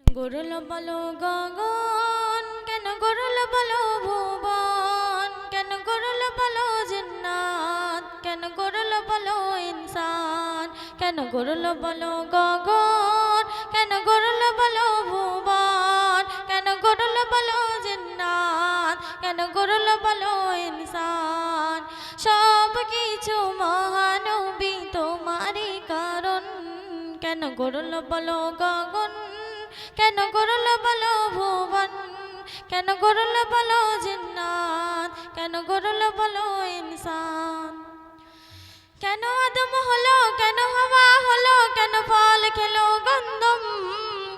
গরল বলো গগন? কেন গরল বলো ভুবন? কেন গরল বলো জিন্নাত? কেন গরল বলো ইনসান? কেন গরল বলো গগন? কেন গরল বলো ভুবন? কেন গরল বলো জিন্নাত? কেন গরল বলো ইনসান? সব কিছু মহানবী, তোমারই কারণ। কেন গরল বলো গগন? কেন গরল বলো ভুবন? কেন গরল বলো জিন্নাত? কেন গরল বলো ইনসান? কেন আদম হলো? কেন হাওয়া হলো? কেন ফল খেলো গন্ধম?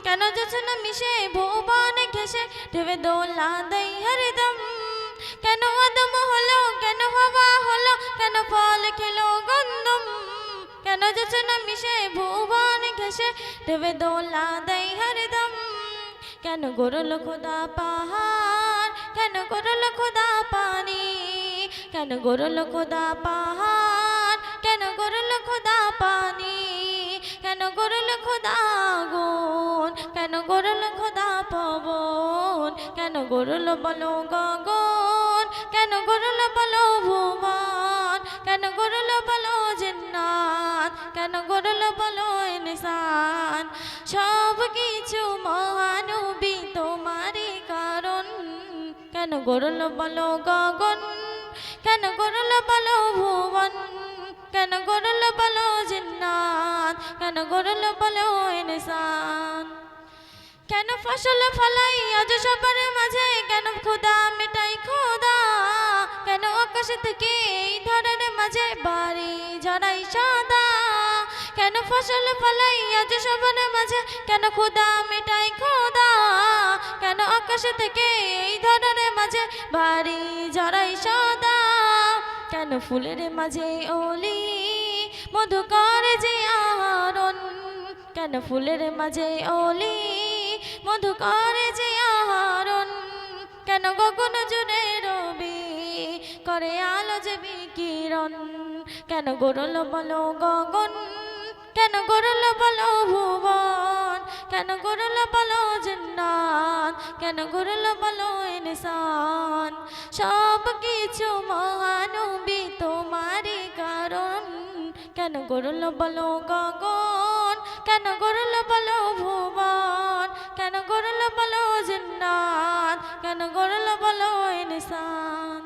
কেন যোচন মিশে ভুবন ঘেসে ঢেবে দোলা দেই হরদম? কেন আদম হলো? কেন হাওয়া হলো? কেন ফল খেলো গন্ধম? কেন যোচন মিশে ভুবন ঘেসে ঢেবে দোলা দেই হরদম? কেন গরল খোদা পাহাড়? কেন গরল খোদা পানি? কেন গরল খোদা পাহাড়? কেন গরল খোদা পানি? কেন গরল খোদা গুণ কেন গরল খোদা পবন? কেন গরল বলো গগন? কেন গরল বলো ভুবন? কেন গরল বলো জিন্নাত কেন গরল বলো ইনসান সব কিছু মহানবী তোমারই কারণ। কেন গরল বলো গগন? কেন গরল বলো ভুবন? কেন গরল বলো জিন্নাত? কেন গরল বলো ইনসান কেন ফসল ফলাই আজ সবার মাঝে? কেন খোদা মেটাই খোদা কেন আকাশ থেকে ধরার মাঝে বাড়ি? ফসল ফলাই আজ সবার মাঝে, কেন খোদা মেটাই খোদা কেন আকাশ থেকে এই ধরার মাঝে বাড়ি জড়াই সাদা? কেন ফুলের মাঝে ওলি মধুকর যে আহরণ কেন ফুলের মাঝে ওলি মধুকর যে আহরণ কেন গগন জুড়ে রবি করে আলো যে বিকিরণ? কেন গরল বলো গগন কেন গরল বলো ভুবন? কেন গরল বলো জিন্নাত? কেন গরল বলো ইনসান? সব কিছু মহানবী তোমারই কারণ। কেন গরল বলো গগন? কেন গরল বলো ভুবন? কেন গরল বলো জিন্নাত? কেন গরল বলো ইনসান?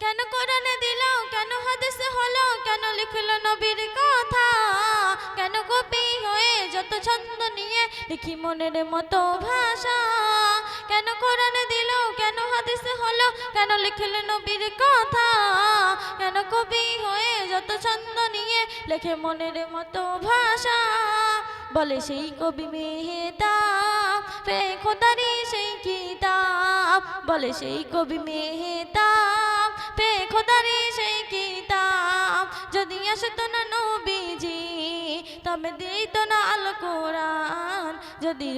কেন কোরআনে দিল? কেন হাদিস হলো? কেন লিখলো নবীর কথা? লিখি মনের মতো ভাষা। কেন কোরআনে দিল, কেন হাদিস হলো, কেন লিখলো নবীর কথা? কেন কবি হয়ে যত ছন্দ নিয়ে লেখে মনের মতো ভাষা? বলে সেই কবি মেহেতা ফে খোদারি সেই কিতাব। বলে সেই কবি মেহেতা পে খোদারি সেই কিতাব। যদি আসতো না তবে দিত না আল কোরআন। যদি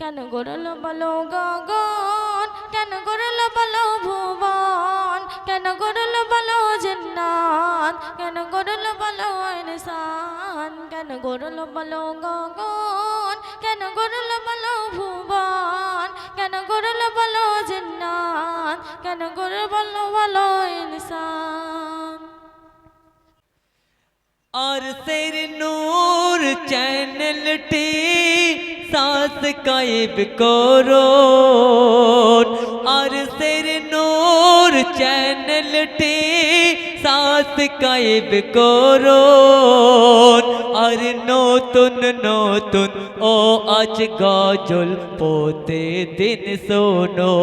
কেন গরল বলো গগন, কেন গরল বলো ভুবন, কেন গরল বলো জিন্নাত, কেন গরল বলো ইনসান, কেন গরল বলো গগন, কেন গরল বলো ভুবন, কেন গরল বলো জিন্নাত, কেন গরল বলো বলো ইনসান। আর সের নূর চ্যানেলটি সাবস্ক্রাইব করো আর সের নূর চ্যানেলটি সাবস্ক্রাইব করো আর নতুন নতুন ও আজ গজল পোতে দিন শোনো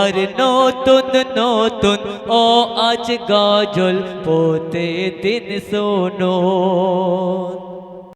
আর নতুন নতুন ও আজ গজল পোতে দিন শোনো